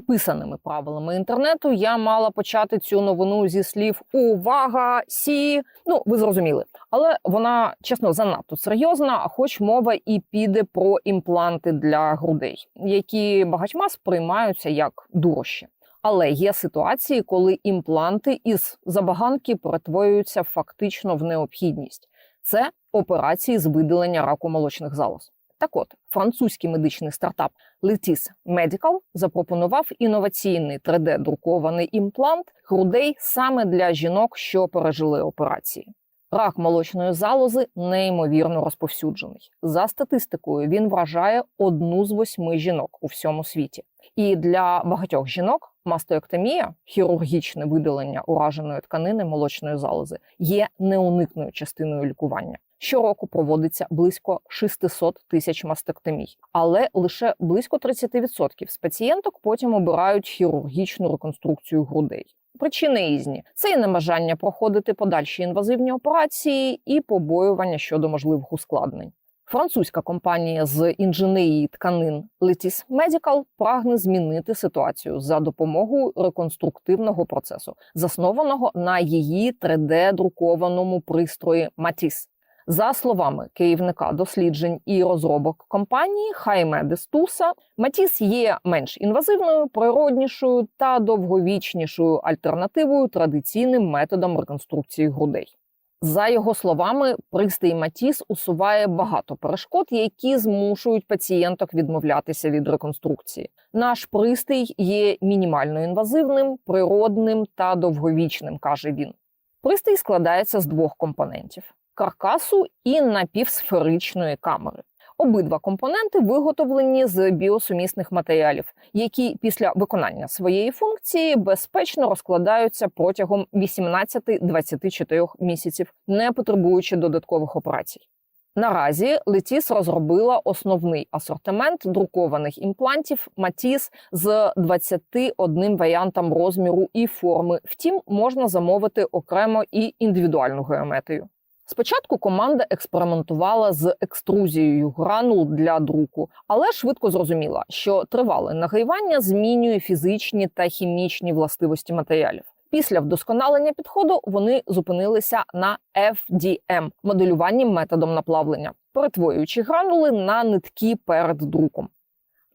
писаними правилами інтернету я мала почати цю новину зі слів Увага! Сі! Ну, ви зрозуміли. Але вона чесно занадто серйозна, а хоч мова і піде про імпланти для грудей, які багатьма сприймаються як дурощі. Але є ситуації, коли імпланти із забаганки перетворюються фактично в необхідність. Це операції з видалення раку молочних залоз. Так от, французький медичний стартап Letis Medical запропонував інноваційний 3D-друкований імплант грудей саме для жінок, що пережили операції. Рак молочної залози неймовірно розповсюджений. За статистикою, він вражає одну з восьми жінок у всьому світі. І для багатьох жінок мастеоктомія, хірургічне видалення ураженої тканини молочної залози, є неуникною частиною лікування. Щороку проводиться близько 600 тисяч мастектомій, але лише близько 30% з пацієнток потім обирають хірургічну реконструкцію грудей. Причини різні: це і небажання проходити подальші інвазивні операції, і побоювання щодо можливих ускладнень. Французька компанія з інженерії тканин Letis Medical прагне змінити ситуацію за допомогою реконструктивного процесу, заснованого на її 3D-друкованому пристрої Matisse. За словами керівника досліджень і розробок компанії Хайме Дестуса, Матіс є менш інвазивною, природнішою та довговічнішою альтернативою традиційним методам реконструкції грудей. За його словами, пристрій Матіс усуває багато перешкод, які змушують пацієнток відмовлятися від реконструкції. Наш пристрій є мінімально інвазивним, природним та довговічним, каже він. Пристрій складається з двох компонентів каркасу і напівсферичної камери. Обидва компоненти виготовлені з біосумісних матеріалів, які після виконання своєї функції безпечно розкладаються протягом 18-24 місяців, не потребуючи додаткових операцій. Наразі Летіс розробила основний асортимент друкованих імплантів Матіс з 21 варіантом розміру і форми. Втім, можна замовити окремо і індивідуальну геометрію. Спочатку команда експериментувала з екструзією гранул для друку, але швидко зрозуміла, що тривале нагрівання змінює фізичні та хімічні властивості матеріалів. Після вдосконалення підходу вони зупинилися на FDM – моделюванні методом наплавлення, перетворюючи гранули на нитки перед друком.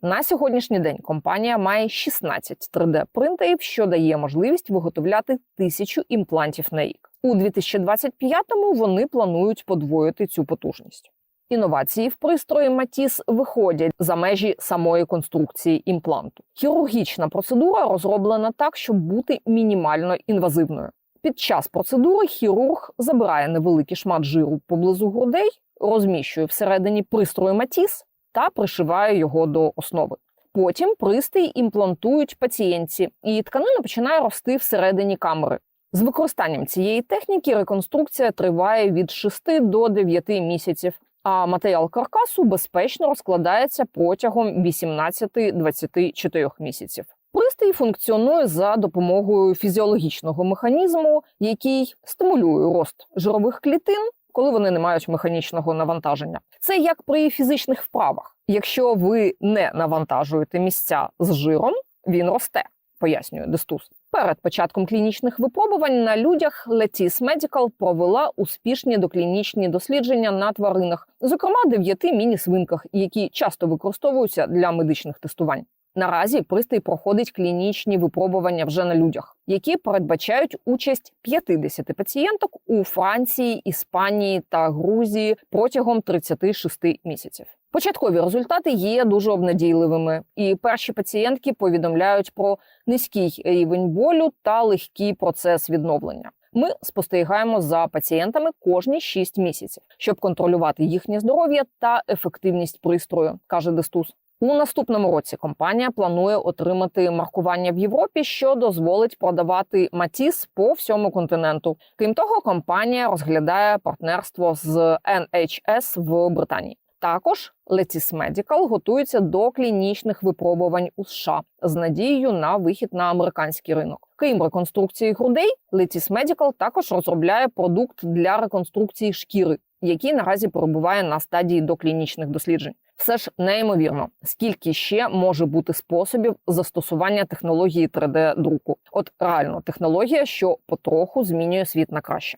На сьогоднішній день компанія має 16 3D-принтерів, що дає можливість виготовляти тисячу імплантів на рік. У 2025-му вони планують подвоїти цю потужність. Інновації в пристрої Матіс виходять за межі самої конструкції імпланту. Хірургічна процедура розроблена так, щоб бути мінімально інвазивною. Під час процедури хірург забирає невеликий шмат жиру поблизу грудей, розміщує всередині пристрою Матіс та пришиває його до основи. Потім пристрій імплантують пацієнтці, і тканина починає рости всередині камери. З використанням цієї техніки реконструкція триває від 6 до 9 місяців, а матеріал каркасу безпечно розкладається протягом 18-24 місяців. Пристрій функціонує за допомогою фізіологічного механізму, який стимулює рост жирових клітин, коли вони не мають механічного навантаження. Це як при фізичних вправах. Якщо ви не навантажуєте місця з жиром, він росте, пояснює Дестус. Перед початком клінічних випробувань на людях Letis Medical провела успішні доклінічні дослідження на тваринах, зокрема дев'яти міні-свинках, які часто використовуються для медичних тестувань. Наразі пристрій проходить клінічні випробування вже на людях, які передбачають участь 50 пацієнток у Франції, Іспанії та Грузії протягом 36 місяців. Початкові результати є дуже обнадійливими, і перші пацієнтки повідомляють про низький рівень болю та легкий процес відновлення. Ми спостерігаємо за пацієнтами кожні 6 місяців, щоб контролювати їхнє здоров'я та ефективність пристрою, каже Дестус. У наступному році компанія планує отримати маркування в Європі, що дозволить продавати Матіс по всьому континенту. Крім того, компанія розглядає партнерство з NHS в Британії. Також Letis Medical готується до клінічних випробувань у США з надією на вихід на американський ринок. Крім реконструкції грудей, Letis Medical також розробляє продукт для реконструкції шкіри, який наразі перебуває на стадії доклінічних досліджень. Все ж неймовірно, скільки ще може бути способів застосування технології 3D-друку. От реально технологія, що потроху змінює світ на краще.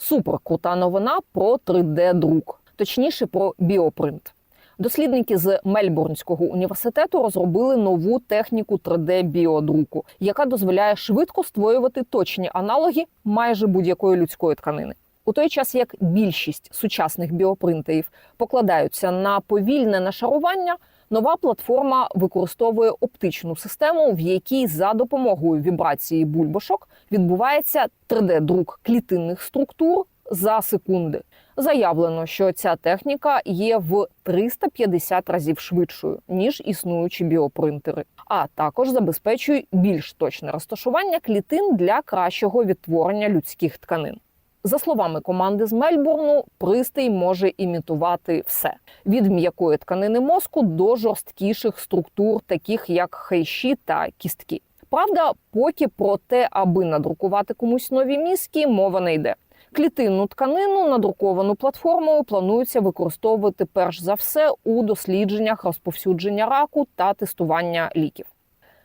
Супер крута новина про 3D-друк, точніше про біопринт. Дослідники з Мельбурнського університету розробили нову техніку 3D-біодруку, яка дозволяє швидко створювати точні аналоги майже будь-якої людської тканини. У той час як більшість сучасних біопринтерів покладаються на повільне нашарування, нова платформа використовує оптичну систему, в якій за допомогою вібрації бульбашок відбувається 3D-друк клітинних структур за секунди. Заявлено, що ця техніка є в 350 разів швидшою ніж існуючі біопринтери, а також забезпечує більш точне розташування клітин для кращого відтворення людських тканин. За словами команди з Мельбурну, пристрій може імітувати все від м'якої тканини мозку до жорсткіших структур, таких як хейші та кістки. Правда, поки про те, аби надрукувати комусь нові мізки, мова не йде. Клітинну тканину, надруковану платформою, планується використовувати перш за все у дослідженнях розповсюдження раку та тестування ліків.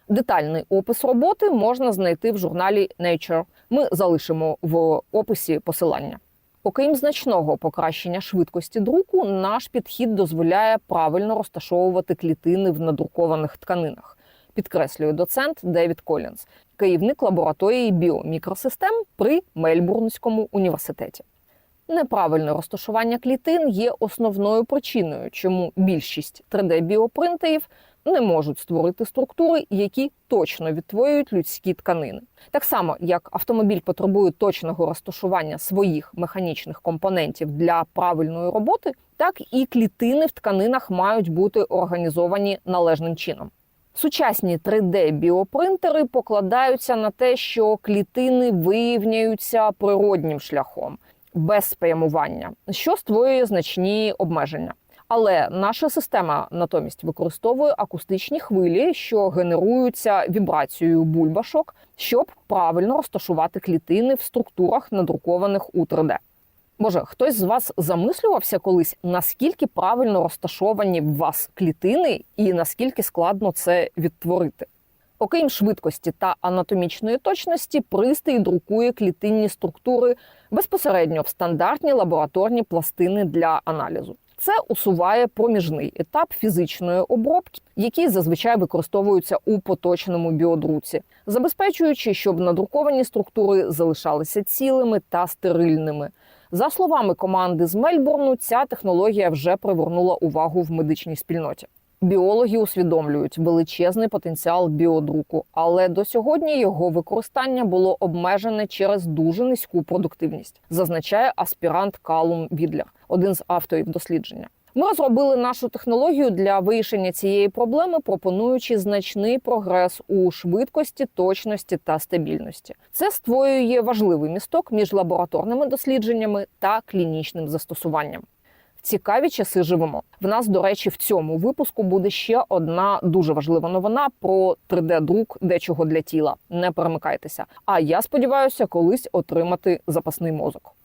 Детальний опис роботи можна знайти в журналі Nature. Ми залишимо в описі посилання. Окрім значного покращення швидкості друку, наш підхід дозволяє правильно розташовувати клітини в надрукованих тканинах. Підкреслює доцент Девід Колінс, керівник лабораторії біомікросистем при Мельбурнському університеті. Неправильне розташування клітин є основною причиною, чому більшість 3D-біопринтерів не можуть створити структури, які точно відтворюють людські тканини. Так само, як автомобіль потребує точного розташування своїх механічних компонентів для правильної роботи, так і клітини в тканинах мають бути організовані належним чином. Сучасні 3D-біопринтери покладаються на те, що клітини вирівняються природнім шляхом без спрямування, що створює значні обмеження. Але наша система натомість використовує акустичні хвилі, що генеруються вібрацією бульбашок, щоб правильно розташувати клітини в структурах, надрукованих у 3D. Може, хтось з вас замислювався колись, наскільки правильно розташовані в вас клітини і наскільки складно це відтворити? Окрім швидкості та анатомічної точності, пристрій друкує клітинні структури безпосередньо в стандартні лабораторні пластини для аналізу. Це усуває проміжний етап фізичної обробки, який зазвичай використовується у поточному біодруці, забезпечуючи, щоб надруковані структури залишалися цілими та стерильними. За словами команди з Мельбурну, ця технологія вже привернула увагу в медичній спільноті. Біологи усвідомлюють величезний потенціал біодруку, але до сьогодні його використання було обмежене через дуже низьку продуктивність, зазначає аспірант Калум Відлер, один з авторів дослідження. Ми розробили нашу технологію для вирішення цієї проблеми, пропонуючи значний прогрес у швидкості, точності та стабільності. Це створює важливий місток між лабораторними дослідженнями та клінічним застосуванням. Цікаві часи живемо. В нас, до речі, в цьому випуску буде ще одна дуже важлива новина про 3D-друк дечого для тіла. Не перемикайтеся. А я сподіваюся, колись отримати запасний мозок.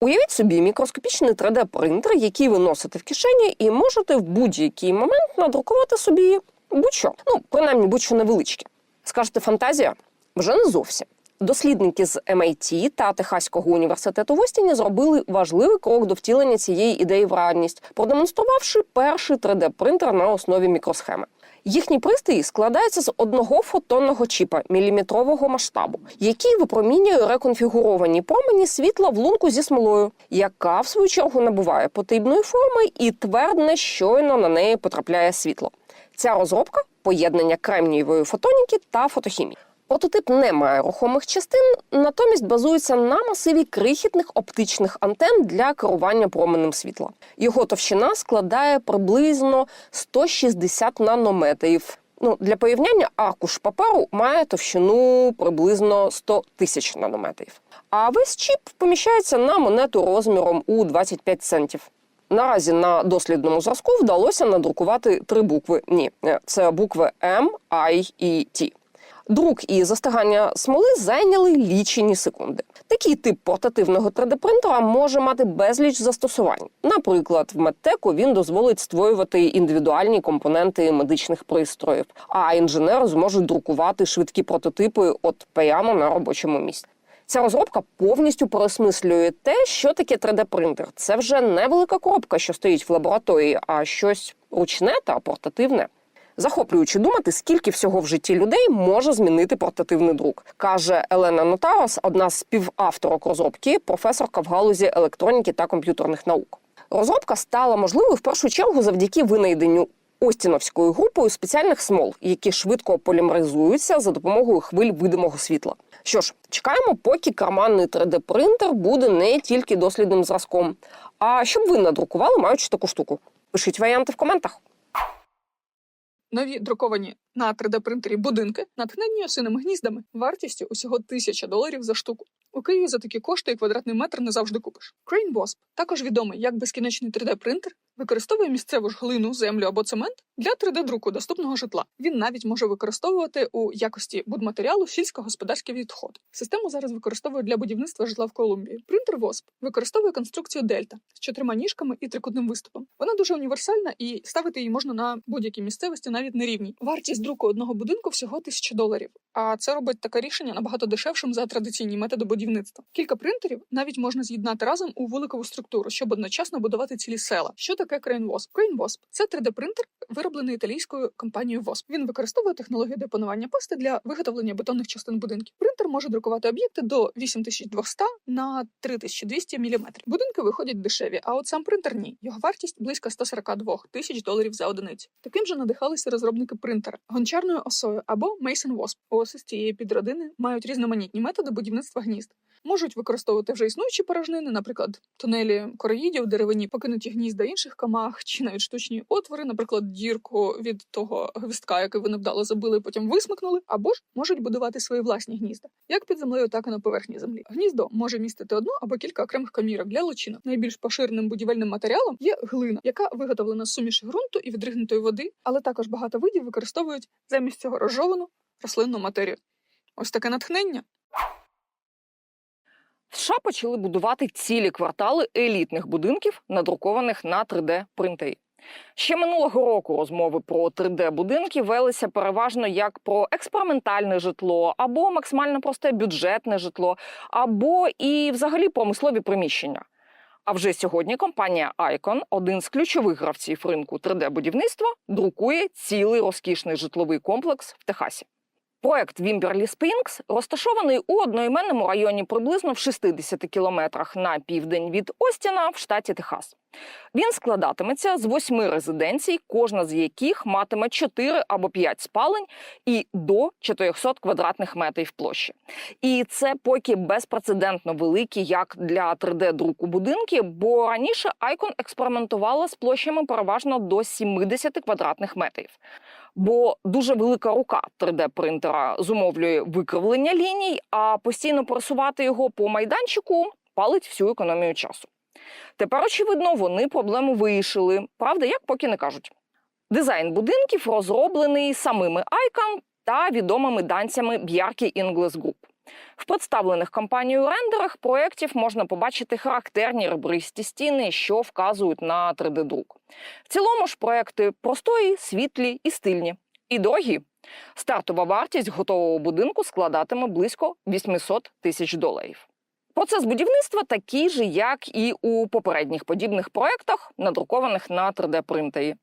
Уявіть собі мікроскопічний 3D-принтер, який ви носите в кишені, і можете в будь-який момент надрукувати собі будь-що. Ну, принаймні, будь-що невеличке. Скажете, фантазія? Вже не зовсім. Дослідники з MIT та Техаського університету в Остіні зробили важливий крок до втілення цієї ідеї в реальність, продемонструвавши перший 3D-принтер на основі мікросхеми. Їхній пристрій складається з одного фотонного чіпа міліметрового масштабу, який випромінює реконфігуровані промені світла в лунку зі смолою, яка в свою чергу набуває потрібної форми і твердне щойно на неї потрапляє світло. Ця розробка поєднання кремнієвої фотоніки та фотохімії. Прототип не має рухомих частин, натомість базується на масиві крихітних оптичних антен для керування променем світла. Його товщина складає приблизно 160 нанометрів. Ну, для порівняння аркуш паперу має товщину приблизно 100 тисяч нанометрів. А весь чіп поміщається на монету розміром у 25 центів. Наразі на дослідному зразку вдалося надрукувати три букви. Ні, це букви М, I і T. Друк і застигання смоли зайняли лічені секунди. Такий тип портативного 3D-принтера може мати безліч застосувань. Наприклад, в медтеку він дозволить створювати індивідуальні компоненти медичних пристроїв, а інженери зможуть друкувати швидкі прототипи от прямо на робочому місці. Ця розробка повністю переосмислює те, що таке 3D-принтер. Це вже не велика коробка, що стоїть в лабораторії, а щось ручне та портативне. Захоплююче думати, скільки всього в житті людей може змінити портативний друк, каже Елена Нотарос, одна з співавторок розробки, професорка в галузі електроніки та комп'ютерних наук. Розробка стала можливою в першу чергу завдяки винайденню Остіновською групою спеціальних смол, які швидко полімеризуються за допомогою хвиль видимого світла. Що ж, чекаємо, поки карманний 3D-принтер буде не тільки дослідним зразком, а щоб ви надрукували, маючи таку штуку. Пишіть варіанти в коментах. Нові друковані на 3D-принтері будинки, натхнені осиними гніздами, вартістю усього 1000 доларів за штуку. У Києві за такі кошти і квадратний метр не завжди купиш. Crane Wasp, також відомий як безкінечний 3D-принтер, використовує місцеву ж глину, землю або цемент для 3D-друку доступного житла. Він навіть може використовувати у якості будматеріалу сільськогосподарські відходи. Систему зараз використовують для будівництва житла в Колумбії. Принтер Wasp використовує конструкцію дельта з чотирма ніжками і трикутним виступом. Вона дуже універсальна і ставити її можна на будь-якій місцевості, навіть нерівній. Вартість друку одного будинку всього 1000 доларів. А це робить таке рішення набагато дешевшим за традиційні методи будівництва. Кілька принтерів навіть можна з'єднати разом у великову структуру, щоб одночасно будувати цілі села. Що таке Crane Wasp? Це 3D-принтер, вироблений італійською компанією Wasp. Він використовує технологію депонування пасти для виготовлення бетонних частин будинків. Принтер може друкувати об'єкти до 8200 на 3200 мм. Будинки виходять дешеві, а от сам принтер ні. Його вартість близько 142 тисяч доларів за одиницю. Таким же надихалися розробники принтера гончарною осою або Mason Wasp. Оси з цієї підродини мають різноманітні методи будівництва гнізд. Можуть використовувати вже існуючі порожнини, наприклад, тунелі короїдів, деревині, покинуті гнізда інших камах, чи навіть штучні отвори, наприклад, дірку від того гвіздка, який вони вдало забили, потім висмикнули, або ж можуть будувати свої власні гнізда, як під землею, так і на поверхні землі. Гніздо може містити одну або кілька окремих камірок для личинок. Найбільш поширеним будівельним матеріалом є глина, яка виготовлена з суміші ґрунту і відригнутої води, але також багато видів використовують замість цього розжовану рослинну матерію. Ось таке натхнення. В США почали будувати цілі квартали елітних будинків, надрукованих на 3D-принтері. Ще минулого року розмови про 3D-будинки велися переважно як про експериментальне житло, або максимально просте бюджетне житло, або і взагалі промислові приміщення. А вже сьогодні компанія Icon, один з ключових гравців ринку 3D-будівництва, друкує цілий розкішний житловий комплекс в Техасі. Проект Вімберлі Спрінгс розташований у одноіменному районі приблизно в 60 кілометрах на південь від Остіна в штаті Техас. Він складатиметься з восьми резиденцій, кожна з яких матиме 4 або 5 спалень і до 400 квадратних метрів площі. І це поки безпрецедентно великі як для 3D-друку будинки, бо раніше Icon експериментувала з площами переважно до 70 квадратних метрів. Бо дуже велика рука 3D-принтера зумовлює викривлення ліній, а постійно просувати його по майданчику палить всю економію часу. Тепер, очевидно, вони проблему вирішили. Правда, як поки не кажуть. Дизайн будинків розроблений самими Icon та відомими данцями Bjarke Ingles Group. В представлених компанією рендерах проєктів можна побачити характерні ребристі стіни, що вказують на 3D-друк. В цілому ж проекти простої, світлі і стильні. І дорогі. Стартова вартість готового будинку складатиме близько 800 тисяч доларів. Процес будівництва такий же, як і у попередніх подібних проєктах, надрукованих на 3D-принтері.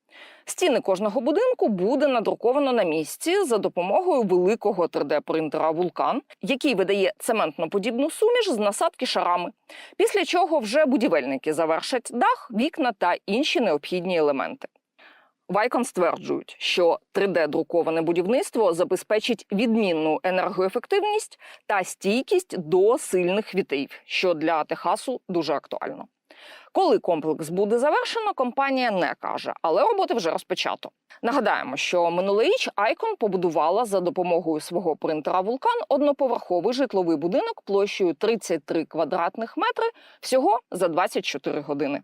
Стіни кожного будинку буде надруковано на місці за допомогою великого 3D-принтера Вулкан, який видає цементно-подібну суміш з насадки шарами. Після чого вже будівельники завершать дах, вікна та інші необхідні елементи. Вайкон стверджують, що 3D-друковане будівництво забезпечить відмінну енергоефективність та стійкість до сильних вітрів, що для Техасу дуже актуально. Коли комплекс буде завершено, компанія не каже, але роботи вже розпочато. Нагадаємо, що минулоріч Icon побудувала за допомогою свого принтера Вулкан одноповерховий житловий будинок площею 33 квадратних метри всього за 24 години.